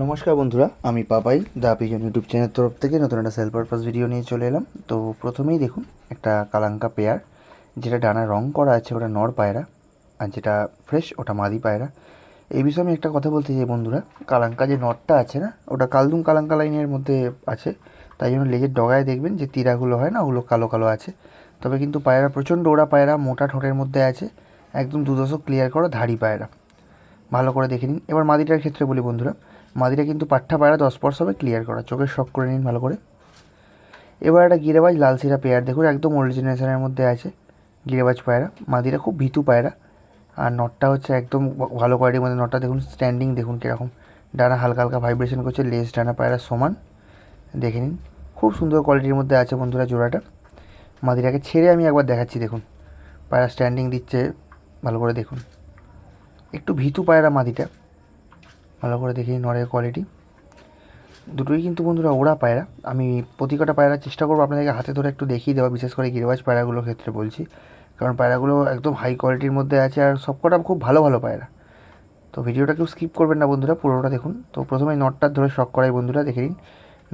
নমস্কার বন্ধুরা, আমি পাপাই দা পিজন ইউটিউব চ্যানেলের তরফ থেকে নতুন একটা সেল পারপাস ভিডিও নিয়ে চলে এলাম। তো প্রথমেই দেখুন, একটা কালাঙ্কা পেয়ার যেটা ডানা রং করা আছে, ওটা নর পায়রা, আর যেটা ফ্রেশ ওটা মাদি পায়রা। এই বিষয়ে আমি একটা কথা বলতে চাই বন্ধুরা, কালাঙ্কা যে নটটা আছে না, ওটা কালদুম কালাঙ্কা লাইনের মধ্যে আছে, তাই জন্য লেজের ডগায় দেখবেন যে তীরাগুলো হয় না, ওগুলো কালো কালো আছে। তবে কিন্তু পায়রা, প্রচণ্ড ওরা পায়রা, মোটা ঠোঁটের মধ্যে আছে, একদম দুদশক ক্লিয়ার করা ধাড়ি পায়রা। ভালো করে দেখে নিন। এবার মাদিটার ক্ষেত্রে বলি বন্ধুরা মাদিটা কিন্তু পাট্টা পায়রা দশ পর্স হবে ক্লিয়ার করা। চোখের শখ করে নিন ভালো করে। এবার একটা গিরেবাজ লাল সিরা পেয়ার দেখুন, একদম অরিজিনেশনের মধ্যে আছে। গিরেবাজ পায়রা, মাদিরা খুব ভীতু পায়রা। আর নটটা হচ্ছে একদম ভালো কোয়ালিটির মধ্যে নটটা দেখুন স্ট্যান্ডিং দেখুন কীরকম। ডানা হালকা হালকা ভাইব্রেশন করছে লেস ডানা পায়রা সমান। দেখে নিন, খুব সুন্দর কোয়ালিটির মধ্যে আছে বন্ধুরা জোড়াটা। মাদিরাকে ছেড়ে আমি একবার দেখাচ্ছি, দেখুন। পায়রা স্ট্যান্ডিং দিচ্ছে, ভালো করে দেখুন। একটু ভীতু পায়রা মাদিটা। ভালো করে দেখি নড়ের কোয়ালিটি দুটোই কিন্তু বন্ধুরা ওড়া পায়রা। আমি প্রতি কটা পায়রা চেষ্টা করব আপনাদেরকে হাতে ধরে একটু দেখিয়ে দেওয়া বিশেষ করে গিরিবাজ পায়রাগুলোর ক্ষেত্রে বলছি। কারণ পায়রাগুলো একদম হাই কোয়ালিটির মধ্যে আছে আর সব কটা খুব ভালো ভালো পায়রা। তো ভিডিওটা কেউ স্কিপ করবেন না বন্ধুরা, পুরোটা দেখুন। তো প্রথমে নটটা ধরে শখ করাই বন্ধুরা, দেখে নিন।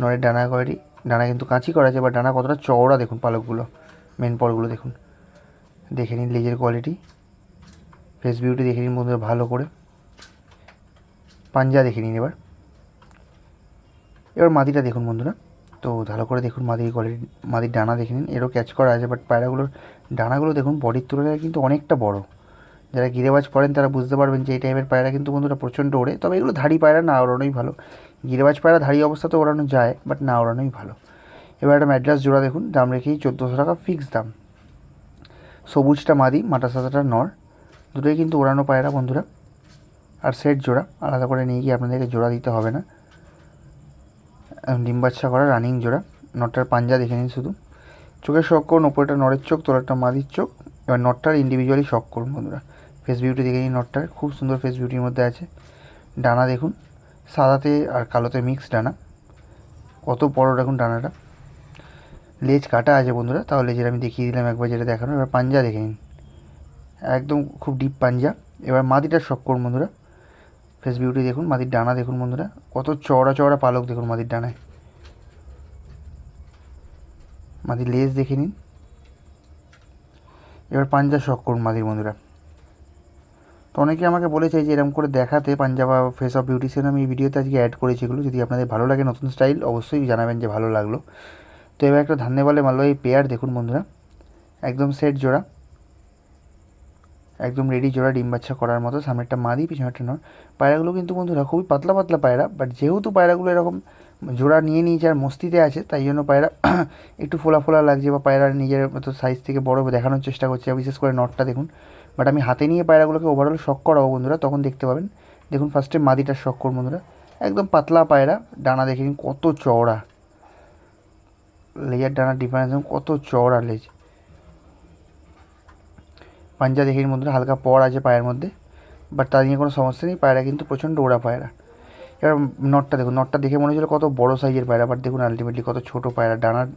নড়ের ডানা কোয়ালিটি ডানা কিন্তু কাঁচি করা আছে বা ডানা কতটা চওড়া দেখুন পালকগুলো মেন পরগুলো দেখুন। দেখে নিন লেজের কোয়ালিটি ফেস বিউটি দেখে নিন বন্ধুরা ভালো করে। পাঞ্জা দেখে নিন এবার। এবার মাদিটা দেখুন বন্ধুরা। তো ভালো করে দেখুন মাদির কোয়ালিটি মাদির ডানা দেখে নিন। এরও ক্যাচ করা আছে বাট পায়রাগুলোর ডানাগুলো দেখুন, বডির তুলনায় কিন্তু অনেকটা বড়। যারা গিরেবাজ পড়েন তারা বুঝতে পারবেন যে এই টাইপের পায়রা কিন্তু বন্ধুরা প্রচণ্ড ওড়ে। তবে এগুলো ধাড়ি পায়রা, না ওড়ানোই ভালো। গিরেবাজ পায়রা ধাড়ি অবস্থাতে ওড়ানো যায় বাট না ওড়ানোই ভালো। এবার একটা ম্যাড্রাস জোড়া দেখুন, দাম রেখেই চোদ্দোশো টাকা ফিক্স দাম। সবুজটা মাদি মাটা সাদাটা নর। দুটোই কিন্তু ওড়ানো পায়রা বন্ধুরা। আর সেট জোড়া, আলাদা করে নিয়ে গিয়ে আপনাদেরকে জোড়া দিতে হবে না। ডিম বাচ্চা করা রানিং জোড়া নটটার পাঞ্জা দেখে নিন শুধু। চোখের শখ করুন ওপরটা নরের চোখ, তোলারটা মাদির চোখ, এবার নটটার ইন্ডিভিজুয়ালি শখ করুন বন্ধুরা। ফেস বিউটি দেখে নিন নটটার খুব সুন্দর ফেস বিউটির মধ্যে আছে। ডানা দেখুন, সাদাতে আর কালোতে মিক্স ডানা। কত বড় দেখুন ডানাটা। লেজ কাটা আছে বন্ধুরা তাহলে লেজের আমি দেখিয়ে দিলাম একবার যেটা দেখানো। এবার পাঞ্জা দেখে নিন। একদম খুব ডিপ পাঞ্জা। এবার মাদিটার শখ করুন বন্ধুরা। ফেস বিউটি দেখুন, মাদির ডানা দেখুন বন্ধুরা। কত চওড়া চওড়া পালক দেখুন মাদির ডানায়। মাদির লেজ দেখে নিন। এবার পাঞ্জা শখ করুন মাদির বন্ধুরা। তো অনেকে আমাকে বলেছে যে এরকম করে দেখাতে পাঞ্জাবা ফেস অফ বিউটিশিয়ান আমি এই ভিডিওতে আজকে অ্যাড করেছি এগুলো। যদি আপনাদের ভালো লাগে নতুন স্টাইল অবশ্যই জানাবেন যে ভালো লাগল। তো এবার একটা ধান্যে বলে মালয় পেয়ার দেখুন বন্ধুরা। একদম সেট জোড়া। একদম রেডি জোড়া ডিম বাচ্চা করার মতো সামনে একটা মাদি পিছনে একটা নর। পায়রাগুলো কিন্তু বন্ধুরা খুবই পাতলা পাতলা পায়রা বাট যেহেতু পায়রাগুলো এরকম জোড়া নিয়ে নিয়েছে আর মস্তিতে আছে, তাই জন্য পায়রা একটু ফোলা ফোলা লাগছে বা পায়রা নিজের মতো সাইজ থেকে বড় দেখানোর চেষ্টা করছে। বিশেষ করে নটটা দেখুন। বাট আমি হাতে নিয়ে পায়রাগুলোকে ওভারঅল শখ করাবো বন্ধুরা, তখন দেখতে পাবেন। দেখুন ফার্স্টে মাদিটার শখ করুন বন্ধুরা। একদম পাতলা পায়রা, ডানা দেখে কত চওড়া। লেজার ডানার ডিফারেন্স কত চওড়া লেজ। পাঞ্জা দেখে নিন বন্ধুরা হালকা পর আছে পায়ের মধ্যে বাট তা নিয়ে কোনো সমস্যা নেই, পায়রা কিন্তু প্রচণ্ড ওড়া পায়রা। এবার নটটা দেখুন, নটটা দেখে মনে হচ্ছিল কত বড় সাইজের পায়রা বাট দেখুন আলটিমেটলি কত ছোটো পায়রা, ডানার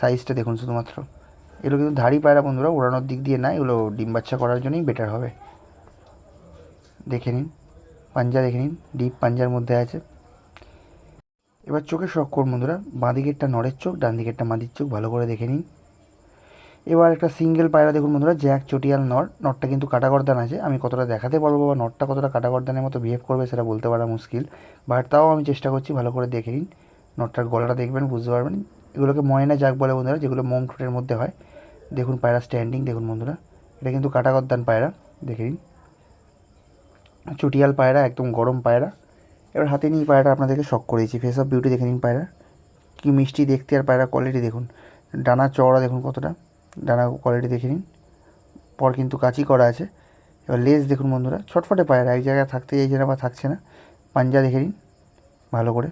সাইজটা দেখুন শুধুমাত্র। এগুলো কিন্তু ধাড়ি পায়রা বন্ধুরা, ওড়ানোর দিক দিয়ে না, এগুলো ডিম বাচ্চা করার জন্যই বেটার হবে। দেখে নিন, পাঞ্জা দেখে নিন ডিপ পাঞ্জার মধ্যে আছে। এবার চোখের শখ করুন বন্ধুরা, বাঁ দিকেরটা নরের চোখ, ডান দিকেরটা মাদির চোখ, ভালো করে দেখে নিন। এবার একটা সিঙ্গেল পায়রা দেখুন বন্ধুরা, জ্যাক চটিয়াল নট নটটা কিন্তু কাটাগর্দান আছে। আমি কতটা দেখাতে পারব বা নটটা কতটা কাটাগর্দানের মতো বিহেভ করবে সেটা বলতে পারা মুশকিল। বাট তাও আমি চেষ্টা করছি ভালো করে দেখে নিন। নটটার গলাটা দেখবেন, বুঝতে পারবেন। এগুলোকে ময়না জাগ বলে বন্ধুরা, যেগুলো মোম ঠোঁটের মধ্যে হয়। দেখুন পায়রা স্ট্যান্ডিং দেখুন বন্ধুরা। এটা কিন্তু কাটাগর্দান পায়রা, দেখে নিন। চটিয়াল পায়রা, একদম গরম পায়রা। এবার হাতে নিয়ে পায়রাটা আপনাদেরকে শখ করেছি ফেস অফ বিউটি দেখে নিন পায়রা। কী মিষ্টি দেখতে আর পায়রা কোয়ালিটি দেখুন। ডানা চওড়া দেখুন কতটা। ডানা কোয়ালিটি দেখে নিন। পর কিন্তু কাচি করা আছে। এবার লেজ দেখুন বন্ধুরা, ছটফটে পায়রা এক জায়গায় থাকতে চাইছে না বা থাকছে না। পাঞ্জা দেখে নিন, ভালো করে।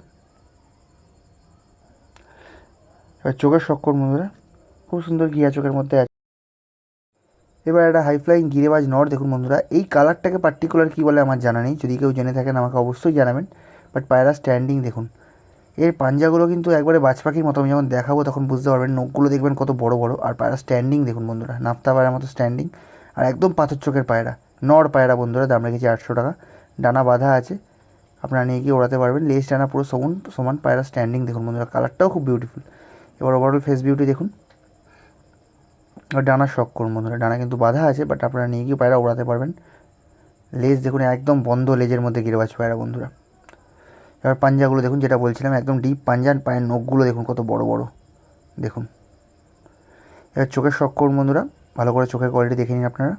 এবার চোখের শক্কর বন্ধুরা, খুব সুন্দর গিয়া চোখের মধ্যে আছে। এবার একটা হাই ফ্লাইং গিরেবাজ নর দেখুন বন্ধুরা, এই কালারটাকে পার্টিকুলার কী বলে আমার জানা নেই। যদি কেউ জেনে থাকেন, আমাকে অবশ্যই জানাবেন। বাট পায়রা স্ট্যান্ডিং দেখুন। এর পাঞ্জাগুলো কিন্তু একবারে বাজ পাখির মতো, আমি যখন দেখাবো তখন বুঝতে পারবেন, নখগুলো দেখবেন কত বড় বড়। আর পায়রা স্ট্যান্ডিং দেখুন বন্ধুরা, নাপ্তা পায়রার মতো স্ট্যান্ডিং আর একদম পাথর চোখের পায়রা, নর পায়রা বন্ধুরা, দাম রেখেছি আটশো টাকা। ডানা বাঁধা আছে, আপনারা নিয়ে গিয়ে ওড়াতে পারবেন লেজ ডানা পুরো সমান সমান পায়রা স্ট্যান্ডিং দেখুন বন্ধুরা কালারটাও খুব বিউটিফুল এবার ওভারঅল ফেস বিউটি দেখুন। আর ডানা শখ করুন বন্ধুরা, ডানা কিন্তু বাধা আছে বাট আপনারা নিয়ে গিয়ে পায়রা ওড়াতে পারবেন। লেজ দেখুন, একদম বন্ধ লেজের মধ্যে গিরবাজ পায়রা বন্ধুরা। এবার পাঞ্জাগুলো দেখুন, যেটা বলছিলাম, একদম ডিপ পাঞ্জার পায়ের নখগুলো দেখুন কত বড় বড়। দেখুন। এবার চোখের শখ করুন বন্ধুরা, ভালো করে চোখের কোয়ালিটি দেখে নিন আপনারা।